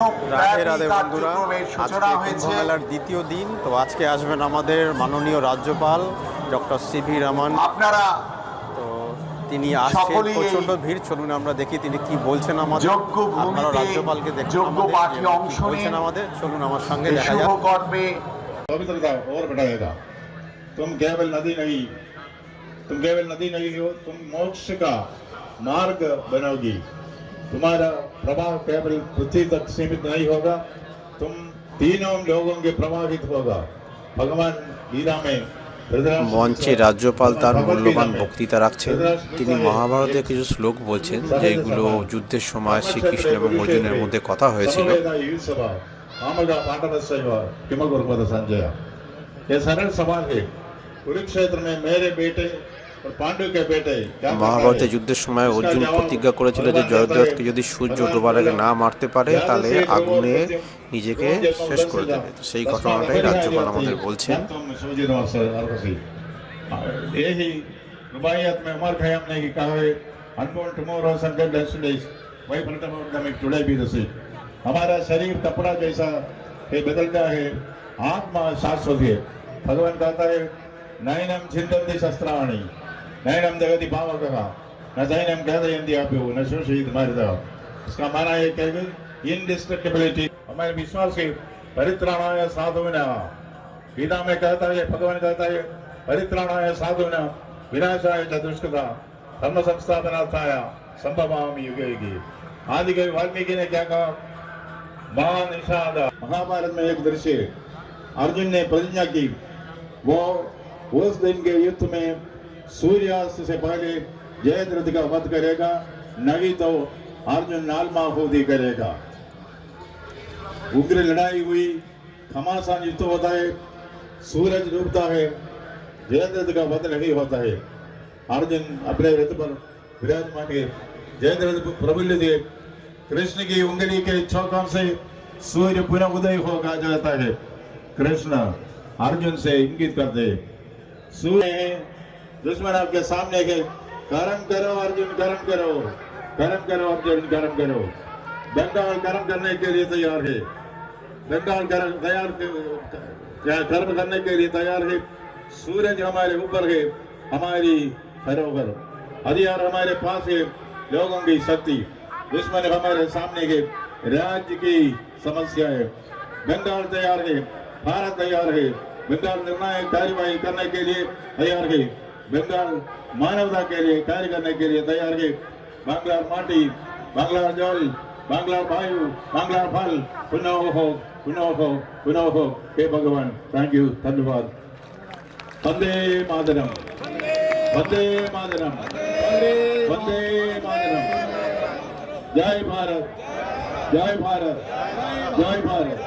রাধে রাধে বন্ধুরা কার্যক্রমের আজকে সূচনা হয়েছে কুম্ভমেলার দ্বিতীয় দিন তো আজকে আসবেন আমাদের মাননীয় রাজ্যপাল ডক্টর সি ভি রমন আপনারা তো তিনি আসছেন সকলেই এই প্রচন্ড ভিড় চলুন আমরা দেখি তিনি কি বলছেন আমাদের যোগ্য আপনারা ভূমিতে রাজ্যপালকে দেখুন যোগ্য আমাদের পাঠে যে অংশ কি বলছেন নিন। আমাদের চলুন আমার সঙ্গে এই দেখা শুভ যাক কর্মে पवित्रता और बढ़ाएगा तुम केवल नदी नहीं तुम केवल नदी नहीं हो तुम मोक्ष का मार्ग बनोगी तुम्हारा प्रभाव केवल पृथ्वी तक सीमित नहीं होगा तुम तीनों लोगों के प्रभावित होगा भगवान गीता में धृतराष्ट्र মঞ্চে के- রাজ্যপাল তার भगवद মূল্যবান गीता में বক্তৃতা রাখছেন धृतराष्ट्र তিনি के মহাভারতের एक কিছু শ্লোক বলছেন যেগুলো যুদ্ধের সময় শ্রীকৃষ্ণ এবং অর্জুনের মধ্যে কথা হয়েছিল समवेदा युत्सवा, आमगा पांडवस्यैव किमकुर्वत संजय ये सरल सवाल है कुरुक्षेत्र में मेरे बेटे और पांडु के बेटे क्या कर रहे মহাভারতের हैं? যুদ্ধের সময় इसका অর্জুন जवाब প্রতিজ্ঞা করেছিল যে भगवान জয়দ্রথকে कहता है, যদি সূর্য भगवान ডোবার আগে बोला, না মারতে পারে ध्यान তাহলে से আগুনে पूर्व নিজেকে पूर्व जन्म শেষ করে दर्शन দেবে তো সেই तस्मात् ঘটনাটাই রাজ্যপাল अपरिहार्यं আমাদের বলছেন ज्ञातुं सुविदिनमस्य अर्हसि। ये ही रुबाइयत में उमर खयाम ने ही कहा है अनबोर्न टुमारो संकट डेस्टिनेस वही फलटम टुडे बी द सेम हमारा शरीर कपड़ा जैसा है बदलता है आत्मा शाश्वत है भगवान कहता है नयनम छिंदन्ति शस्त्राणि नयनम जगति पावकः न जैनम कहदयन्ति आप्यो न शोषयित मारिदा इसका माना है कि इनडिस्ट्रक्टिबिलिटी हमारे विश्वास के परित्राणाय साधुना गीता में कहता है भगवान कहता है परित्राणाय साधुना विनाशाय च दुष्कृता धर्म संस्थापनार्थाय संभवामि युगे युगे आदि कवि वाल्मीकि ने क्या कहा महानिषाद महाभारत में एक दृश्य अर्जुन ने प्रतिज्ञा की वो उस दिन के युद्ध में सूर्यास्त से पहले जयद्रथ का वध करेगा, नहीं तो अर्जुन नालमाहूदी करेगा। उग्र लड़ाई हुई घमासान युद्ध होता है, सूरज डूबता है, जयद्रथ का वध नहीं होता है। अर्जुन अपने रथ पर विराजमान है। जयद्रथ प्रबुल्य थे कृष्ण की उंगली के चौकों से सूर्य पुनः उदय होगा जाता है। कृष्ण अर्जुन से इंगित करते सूर्य है दुश्मन आपके सामने के कर्म करो अर्जुन कर्म करो कर्म करो अर्जुन कर्म करो। बंगाल कर्म करने के लिए तैयार है। बंगाल कर्म तैयार कर्म करने के लिए तैयार है? सूरज हमारे ऊपर है, हमारी धरोहर हथियार हमारे पास है, लोगों की शक्ति। दुश्मन हमारे सामने के राज्य की समस्या है। बंगाल तैयार है, भारत तैयार है। बंगाल निर्णायक कार्यवाही करने के लिए तैयार है। बंगाल मानवता के लिए, कार्य करने के लिए तैयार है। बांग्ला माटी बांग्ला जल, बांग्लार वायु, बांग्लार फल। पुनः हो पुनः हो पुनः हो हे भगवान थैंक यू धन्यवाद। वंदे मातरम। वंदे मातरम। वंदे मातरम। जय भारत। जय भारत। जय भारत।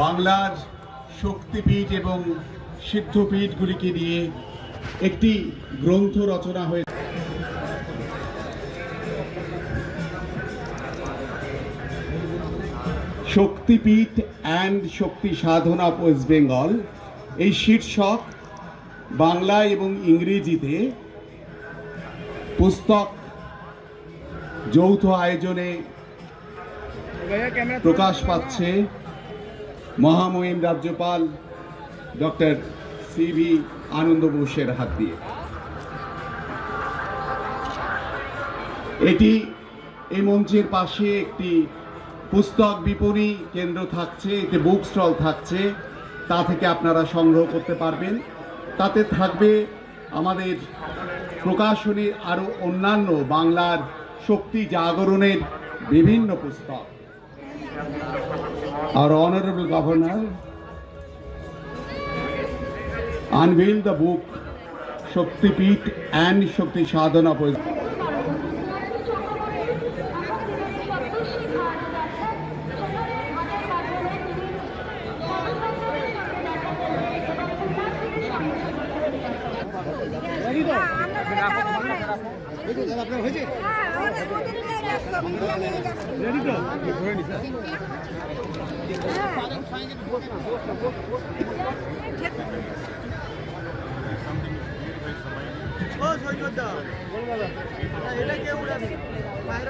বাংলার শক্তিপীঠ এবং সিদ্ধপীঠগুলিকে নিয়ে একটি গ্রন্থ রচনা হয়েছে। Shaktipeeth and Shakti Sadhana of West Bengal এই শীর্ষক বাংলা এবং ইংরেজিতে পুস্তক যৌথ আয়োজনে প্রকাশ পাচ্ছে মহামহিম রাজ্যপাল ডক্টর সি ভি আনন্দ বোসের হাত দিয়ে। এটি এই মঞ্চের পাশে একটি পুস্তক বিপণী কেন্দ্র থাকছে, এতে বুক স্টল থাকছে, তা থেকে আপনারা সংগ্রহ করতে পারবেন। তাতে থাকবে আমাদের প্রকাশনীর আরও অন্যান্য বাংলার শক্তি জাগরণের বিভিন্ন পুস্তক। Our Honorable Governor unveiled the book Shakti Peeth and Shakti Sadhana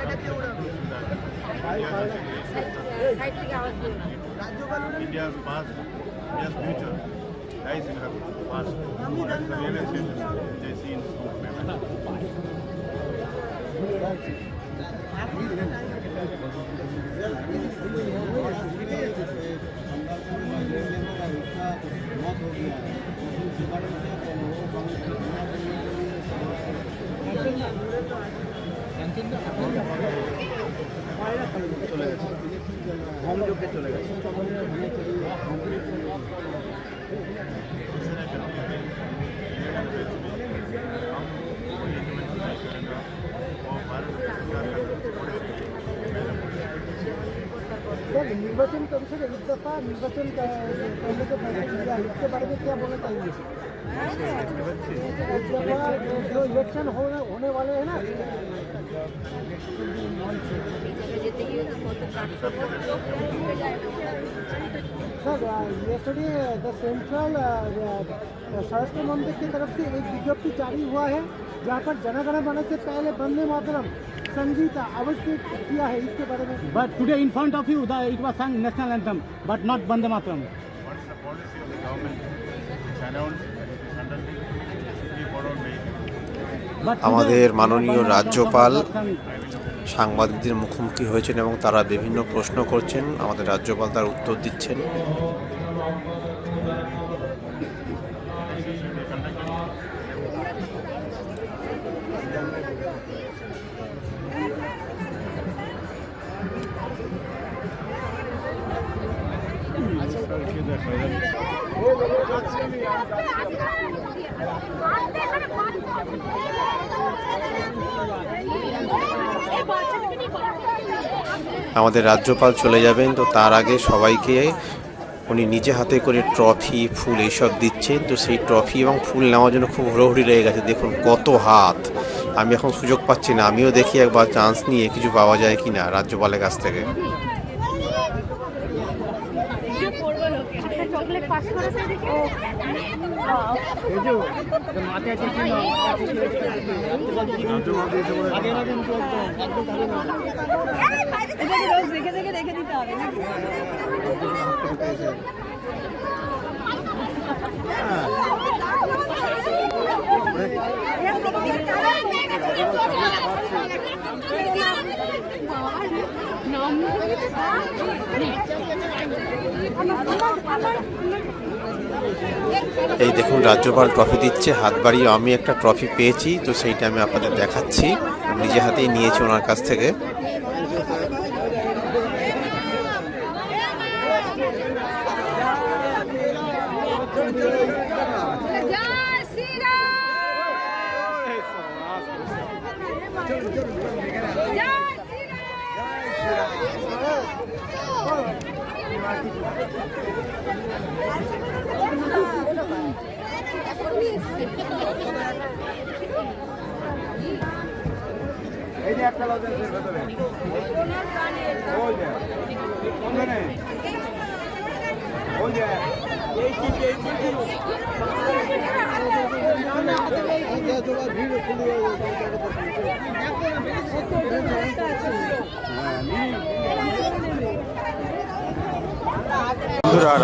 এটা केवढं India's past, India's future lies in her past. They see in this. Kumbh sir निर्वाचन कमीशन एक दफा निर्वाचन करने के फैसले किया है इसके बारे में क्या बोलना चाहिए एक दफा जो इलेक्शन होने होने वाले हैं ना যেতে গিয়ে না কত सर yesterday the central स्वास्थ्य मंत्री की तरफ से एक विज्ञप्ति जारी हुआ है जहाँ पर जनगण मन से पहले वंदे मातरम संगीता अवश्य किया है इसके बारे में But today in front of you, the, it was sung national anthem, but not Bande Mataram. What is the policy of the government? It's announced that it is under the Supreme Court only. But আমাদের today, মাননীয় Bande Mataram রাজ্যপাল was sung. সাংবাদিকদের মুখোমুখি হয়েছেন এবং তারা বিভিন্ন প্রশ্ন করছেন আমাদের রাজ্যপাল তার উত্তর দিচ্ছেন। আমাদের রাজ্যপাল চলে যাবেন, তো তার আগে সবাইকে উনি নিজে হাতে করে ট্রফি, ফুল এইসব দিচ্ছেন। তো সেই ট্রফি এবং ফুল নেওয়ার জন্য খুব হুড়োহুড়ি লেগে গেছে। দেখুন কত হাত। আমি এখন সুযোগ পাচ্ছি না। আমিও দেখি একবার চান্স নিয়ে কিছু পাওয়া যায় কি না রাজ্যপালের কাছ থেকে। রোজ দেখে হবে নাকি এই দেখুন, রাজ্যপাল ট্রফি দিচ্ছে, হাত বাড়িয়ে আমি একটা ট্রফি পেয়েছি, তো সেইটা আমি আপনাদের দেখাচ্ছি। নিজে হাতেই নিয়েছি ওনার কাছ থেকে। জয় শ্রীরাম জয় বন্ধুরা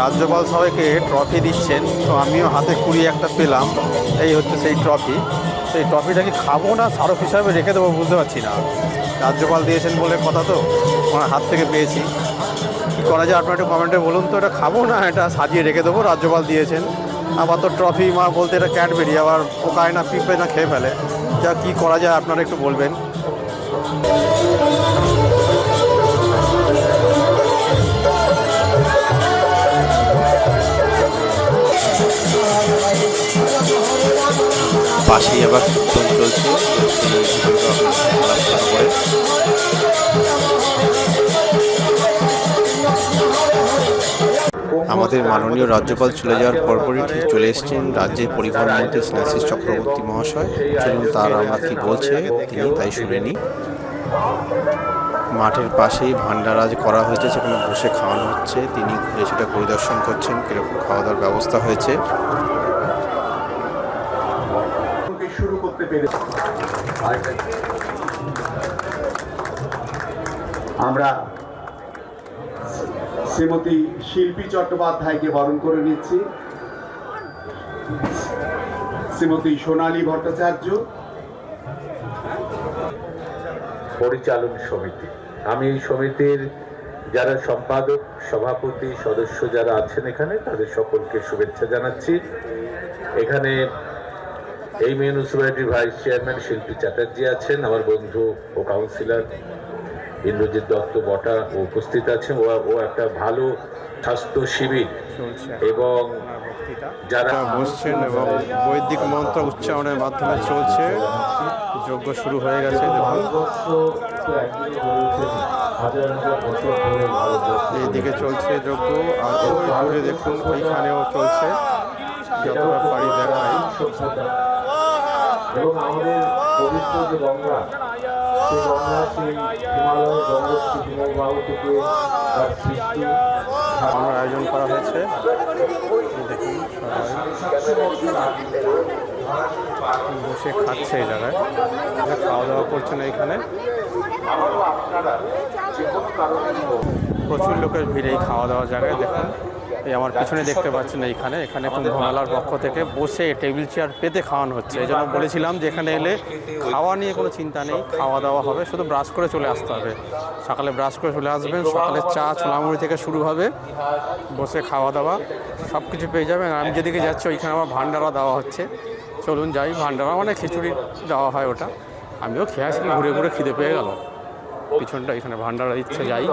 রাজ্যপাল সবাইকে ট্রফি দিচ্ছেন। তো আমিও হাতে কুড়িয়ে একটা পেলাম। এই হচ্ছে সেই ট্রফি সেই ট্রফিটাকে খাব না স্মারক হিসাবে রেখে দেবো বুঝতে পারছি না। রাজ্যপাল দিয়েছেন বলে কথা তো, ওনার হাত থেকে পেয়েছি। কী করা যায় আপনার একটু কমেন্টে বলুন তো, এটা খাব না, এটা সাজিয়ে রেখে দেবো, রাজ্যপাল দিয়েছেন। আবার তো ট্রফি মা বলতে এটা ক্যাডবেরি আবার পোকায় না, পিঁপড়ে না খেয়ে ফেলে। যা কী করা যায় আপনারা একটু বলবেন। পাশেই আবার কীর্তন চলছে। আমাদের মাননীয় রাজ্যপাল চলে যাওয়ার পরপরই ঠিক চলে এসেছেন রাজ্যের পরিবহন মন্ত্রী স্নেহাশিস চক্রবর্তী মহাশয়। চলুন তার আমরা কি বলছে, তিনি তাই শুনে মাঠের পাশেই ভান্ডারা যে করা হয়েছে, সেখানে বসে খাওয়ানো হচ্ছে। তিনি ঘুরে সেটা পরিদর্শন করছেন, কীরকম খাওয়া দাওয়ার ব্যবস্থা হয়েছে শুরু করতে আমরা শ্রীমতী শিল্পী চট্টোপাধ্যায়কে বরণ করে নিচ্ছি। শ্রীমতী সোনালী ভট্টাচার্য। পরিচালন সমিতি। আমি এই সমিতির যারা সম্পাদক, সভাপতি, সদস্য যারা আছেন এখানে, তাদের সকলকে শুভেচ্ছা জানাচ্ছি। এখানে এই মিউনিসিপ্যালিটির ভাইস চেয়ারম্যান শিল্পী চ্যাটার্জি আছেন। আমার বন্ধু ও কাউন্সিলর ইন্দ্রজিৎ দত্ত বটা উপস্থিত আছেন। ও ও একটা ভালো স্বাস্থ্য শিবির এবং যারা বসছেন এবং বৈদিক মন্ত্র উচ্চারণের মাধ্যমে চলছে। যজ্ঞ শুরু হয়ে গেছে এইদিকে চলছে যজ্ঞ আর দূরে দেখুন ওইখানেও চলছে। যতটা পারি সভ্যতা এবং আমাদের পবিত্র যে গঙ্গা সেই গঙ্গা সেই হিমালয় গঙ্গোত্রী হিমবাহ থেকে তার সৃষ্টি খাওয়ানোর আয়োজন করা হয়েছে। দেখুন সবাই বসে খাচ্ছে এই জায়গায়। খাওয়া দাওয়া করছেন এইখানে প্রচুর লোকের ভিড় এই খাওয়া দাওয়ার জায়গায় দেখুন। এই আমার পিছনে দেখতে পাচ্ছেন এইখানে এখানে কুম্ভ মেলার পক্ষ থেকে বসে টেবিল চেয়ার পেতে খাওয়ানো হচ্ছে। এই জন্য বলেছিলাম যে এখানে এলে খাওয়া নিয়ে কোনো চিন্তা নেই খাওয়া দাওয়া হবে শুধু ব্রাশ করে চলে আসতে হবে। সকালে ব্রাশ করে চলে আসবেন সকালে চা ছোলামুড়ি থেকে শুরু হবে বসে খাওয়া দাওয়া সব কিছু পেয়ে যাবেন। আমি যেদিকে যাচ্ছি ওইখানে আমার ভান্ডারা দেওয়া হচ্ছে। চলুন যাই ভান্ডারা মানে খিচুড়ি দেওয়া হয় ওটা। আমিও খেয়ে আসি ঘুরে ঘুরে খিদে পেয়ে গেল পিছনটা এখানে ভান্ডারা দিচ্ছে যাই।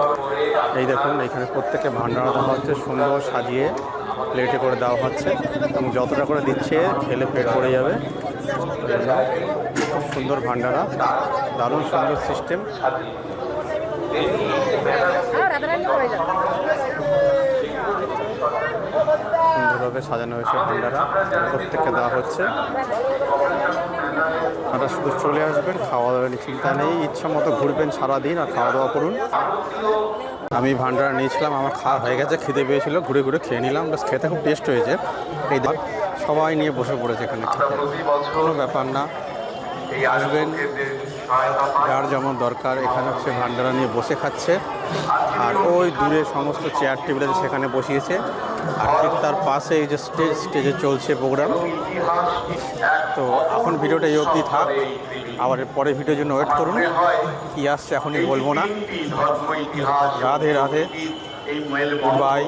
এই দেখুন এখানে প্রত্যেকে ভান্ডারা দেওয়া হচ্ছে, সুন্দর সাজিয়ে প্লেটে করে দেওয়া হচ্ছে। এবং যতটা করে দিচ্ছে খেলে পেট ভরে যাবে। খুব সুন্দর ভান্ডারা, দারুণ সুন্দর সিস্টেম সুন্দরভাবে সাজানো হয়েছে ভান্ডারা প্রত্যেককে দেওয়া হচ্ছে। আপনারা শুধু চলে আসবেন খাওয়া দাওয়া নিয়ে চিন্তা নেই, ইচ্ছা মতো ঘুরবেন সারাদিন আর খাওয়া দাওয়া করুন। আমি ভান্ডারা নিয়েছিলাম, আমার খাওয়া হয়ে গেছে খেতে পেয়েছিল, ঘুরে ঘুরে খেয়ে নিলাম বাস খেতে খুব টেস্ট হয়েছে। এই সবাই নিয়ে বসে পড়েছে এখানে। কোনো ব্যাপার না। আসবেন। যার যেমন দরকার এখানে হচ্ছে ভান্ডারা নিয়ে বসে খাচ্ছে। আর ওই দূরে সমস্ত চেয়ার টেবিল আছে সেখানে বসিয়েছে। আর ঠিক তার পাশে এই যে স্টেজ স্টেজে চলছে প্রোগ্রাম তো এখন ভিডিওটা এই অবধি থাক। আবার পরের ভিডিওর জন্য ওয়েট করুন। কী আসছে এখনই বলব না। রাধে রাধে। এই বাই